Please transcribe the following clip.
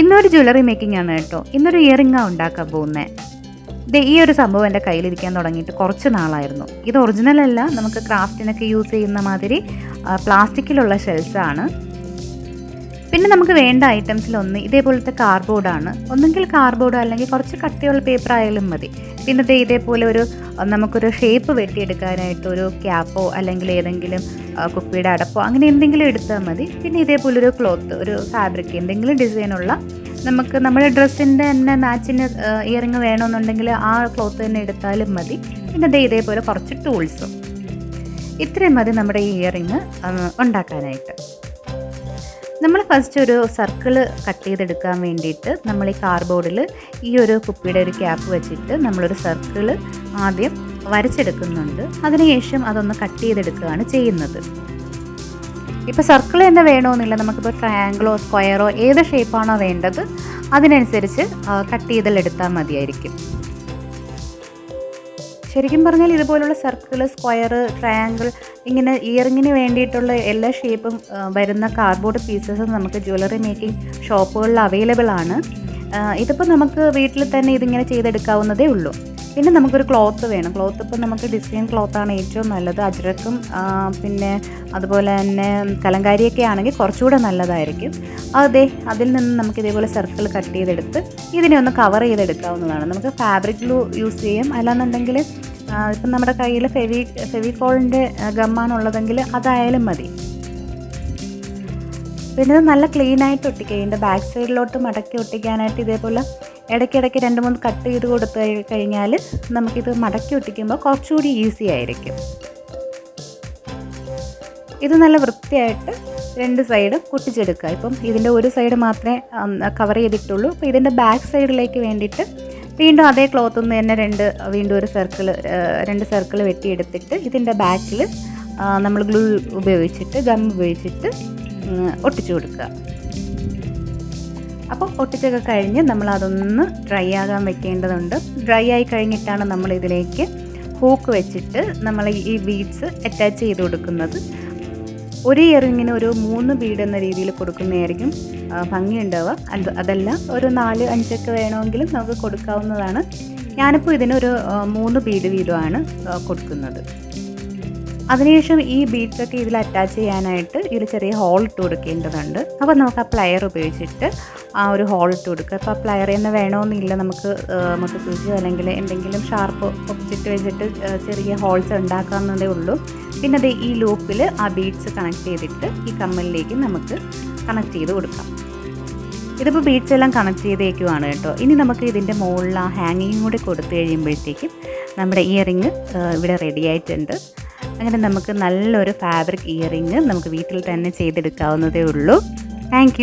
ഇന്നൊരു jewellery making ആണ് കേട്ടോ. ഇന്നൊരു ഇയറിംഗാണ് ഉണ്ടാക്കാൻ പോകുന്നത് ഈ ഒരു സംഭവം എന്റെ കയ്യിലിരിക്കാൻ തുടങ്ങിയിട്ട് കുറച്ച് നാളായിരുന്നു. ഇത് ഒറിജിനൽ അല്ല നമുക്ക് ക്രാഫ്റ്റിനൊക്കെ യൂസ് ചെയ്യുന്ന മാതിരി പ്ലാസ്റ്റിക്കിലുള്ള ഷെൽസാണ് പിന്നെ നമുക്ക് വേണ്ട ഐറ്റംസിൽ ഒന്ന് ഇതേപോലത്തെ കാർഡ്ബോർഡാണ് ഒന്നെങ്കിൽ കാർഡ്ബോർഡ് അല്ലെങ്കിൽ കുറച്ച് കട്ടിയുള്ള പേപ്പർ ആയാലും മതി. പിന്നെ ദേ ഇതേപോലെ ഒരു നമുക്കൊരു ഷേപ്പ് വെട്ടിയെടുക്കാനായിട്ട് ഒരു ക്യാപ്പോ അല്ലെങ്കിൽ ഏതെങ്കിലും കുപ്പിയുടെ അടപ്പോ അങ്ങനെ എന്തെങ്കിലും എടുത്താൽ മതി. പിന്നെ ഇതേപോലെ ഒരു ക്ലോത്ത് ഒരു ഫാബ്രിക് എന്തെങ്കിലും ഡിസൈനുള്ള നമുക്ക് നമ്മുടെ ഡ്രസ്സിന്റെ തന്നെ മാച്ചിന് ഇയറിങ് വേണമെന്നുണ്ടെങ്കിൽ ആ ക്ലോത്ത് തന്നെ എടുത്താലും മതി. പിന്നെ ദേ ഇതേപോലെ കുറച്ച് ടൂൾസും ഇത്രയും മതി നമ്മുടെ ഈ ഇയറിങ് ഉണ്ടാക്കാനായിട്ട്. നമ്മൾ ഫസ്റ്റ് ഒരു സർക്കിൾ കട്ട് ചെയ്തെടുക്കാൻ വേണ്ടിയിട്ട് നമ്മൾ ഈ കാർബോർഡിൽ ഈ ഒരു കുപ്പിയുടെ ഒരു ക്യാപ്പ് വെച്ചിട്ട് നമ്മളൊരു സർക്കിൾ ആദ്യം വരച്ചെടുക്കുന്നുണ്ട്. അതിനുശേഷം അതൊന്ന് കട്ട് ചെയ്തെടുക്കുകയാണ് ചെയ്യുന്നത്. ഇപ്പോൾ സർക്കിൾ തന്നെ വേണമെന്നില്ല നമുക്കിപ്പോൾ ട്രയാങ്കിളോ സ്ക്വയറോ ഏത് ഷേപ്പാണോ വേണ്ടത് അതിനനുസരിച്ച് കട്ട് ചെയ്തെടുത്താൽ മതിയായിരിക്കും. ശരിക്കും പറഞ്ഞാൽ ഇതുപോലുള്ള സർക്കിൾ സ്ക്വയർ ട്രയാങ്കിൾ ഇങ്ങനെ ഇയറിങ്ങിന് വേണ്ടിയിട്ടുള്ള എല്ലാ ഷേപ്പും വരുന്ന കാർഡ്ബോർഡ് പീസസും നമുക്ക് ജ്വല്ലറി മേക്കിംഗ് ഷോപ്പുകളിൽ അവൈലബിൾ ആണ്. ഇതിപ്പോൾ നമുക്ക് വീട്ടിൽ തന്നെ ഇതിങ്ങനെ ചെയ്തെടുക്കാവുന്നതേ ഉള്ളൂ. പിന്നെ നമുക്കൊരു ക്ലോത്ത് വേണം. ക്ലോത്ത് ഇപ്പം നമുക്ക് ഡിസൈൻ ക്ലോത്താണ് ഏറ്റവും നല്ലത്. അജ്രക്കും പിന്നെ അതുപോലെ തന്നെ കലങ്കാരിയൊക്കെ ആണെങ്കിൽ കുറച്ചുകൂടെ നല്ലതായിരിക്കും. അതെ അതിൽ നിന്ന് നമുക്ക് ഇതേപോലെ സർക്കിൾ കട്ട് ചെയ്തെടുത്ത് ഇതിനെ ഒന്ന് കവർ ചെയ്തെടുക്കാവുന്നതാണ്. നമുക്ക് ഫാബ്രിക് ഗ്ലൂ യൂസ് ചെയ്യാം. അല്ലാന്നുണ്ടെങ്കിൽ ഇപ്പം നമ്മുടെ കയ്യിൽ ഫെവി ഫെവിക്കോളിന്റെ ഗമ്മാണുള്ളതെങ്കിൽ അതായാലും മതി. പിന്നെ നല്ല ക്ലീൻ ആയിട്ട് ഒട്ടിക്കുക. ഇതിന്റെ ബാക്ക് സൈഡിലോട്ട് മടക്കി ഒട്ടിക്കാനായിട്ട് ഇതേപോലെ ഇടയ്ക്കിടയ്ക്ക് രണ്ട് മൂന്ന് കട്ട് ചെയ്ത് കൊടുത്തു കഴി- കഴിഞ്ഞാൽ നമുക്കിത് മടക്കി ഒട്ടിക്കുമ്പോൾ കുറച്ചുകൂടി ഈസി ആയിരിക്കും. ഇത് നല്ല വൃത്തിയായിട്ട് രണ്ട് സൈഡും കുട്ടിച്ചെടുക്കുക ഇപ്പം ഇതിന്റെ ഒരു സൈഡ് മാത്രമേ കവർ ചെയ്തിട്ടുള്ളൂ. അപ്പോൾ ഇതിന്റെ ബാക്ക് സൈഡിലേക്ക് വേണ്ടിയിട്ട് വീണ്ടും അതേ ക്ലോത്തിൽ നിന്ന് തന്നെ രണ്ട് വീണ്ടും ഒരു സർക്കിൾ രണ്ട് സർക്കിൾ വെട്ടിയെടുത്തിട്ട് ഇതിന്റെ ബാക്കിൽ നമ്മൾ ഗ്ലൂ ഉപയോഗിച്ചിട്ട് ഗം ഉപയോഗിച്ചിട്ട് ഒട്ടിച്ചു കൊടുക്കുക. അപ്പോൾ ഒട്ടിച്ചൊക്കെ കഴിഞ്ഞ് നമ്മൾ അതൊന്ന് ഡ്രൈ ആകാൻ വെക്കേണ്ടതുണ്ട്. ഡ്രൈ ആയി കഴിഞ്ഞിട്ടാണ് നമ്മൾ ഇതിലേക്ക് ഹൂക്ക് വെച്ചിട്ട് നമ്മൾ ഈ ബീഡ്സ് അറ്റാച്ച് ചെയ്ത് കൊടുക്കുന്നത്. ഒരു ഇയറിങ്ങിന് ഒരു മൂന്ന് ബീഡ് എന്ന രീതിയിൽ കൊടുക്കുന്നതായിരിക്കും ഭംഗിയുണ്ടാവുക. അത് അതല്ല ഒരു നാല് അഞ്ചൊക്കെ വേണമെങ്കിലും നമുക്ക് കൊടുക്കാവുന്നതാണ്. ഞാനിപ്പോൾ ഇതിനൊരു മൂന്ന് ബീഡ് വീതമാണ് കൊടുക്കുന്നത്. അതിനുശേഷം ഈ ബീഡ്സൊക്കെ ഇതിൽ അറ്റാച്ച് ചെയ്യാനായിട്ട് ഇതിൽ ചെറിയ ഹോൾ ഇട്ട് കൊടുക്കേണ്ടതുണ്ട്. അപ്പോൾ നമുക്ക് ആ പ്ലയർ ഉപയോഗിച്ചിട്ട് ആ ഒരു ഹോൾ ഇട്ട് കൊടുക്കുക. അപ്പോൾ ആ പ്ലയർ തന്നെ വേണമെന്നില്ല നമുക്ക് മുട്ടസൂചി അല്ലെങ്കിൽ എന്തെങ്കിലും ഷാർപ്പ് ഒപ്പിച്ചിട്ട് വെച്ചിട്ട് ചെറിയ ഹോൾസ് ഉണ്ടാക്കാവുന്നതേ ഉള്ളൂ. പിന്നെ അത് ഈ ലൂപ്പിൽ ആ ബീഡ്സ് കണക്ട് ചെയ്തിട്ട് ഈ കമ്മലിലേക്ക് നമുക്ക് കണക്ട് ചെയ്ത് കൊടുക്കാം. ഇതിപ്പോൾ ബീഡ്സ് എല്ലാം കണക്ട് ചെയ്തേക്കുവാണ് കേട്ടോ. ഇനി നമുക്ക് ഇതിന്റെ മുകളിൽ ആ ഹാങ്ങിങ് കൂടി കൊടുത്തു കഴിയുമ്പോഴത്തേക്കും നമ്മുടെ ഇയറിങ് ഇവിടെ റെഡി ആയിട്ടുണ്ട്. അങ്ങനെ നമുക്ക് നല്ലൊരു ഫാബ്രിക് ഇയറിങ് നമുക്ക് വീട്ടിൽ തന്നെ ചെയ്തെടുക്കാവുന്നതേ ഉള്ളൂ. താങ്ക്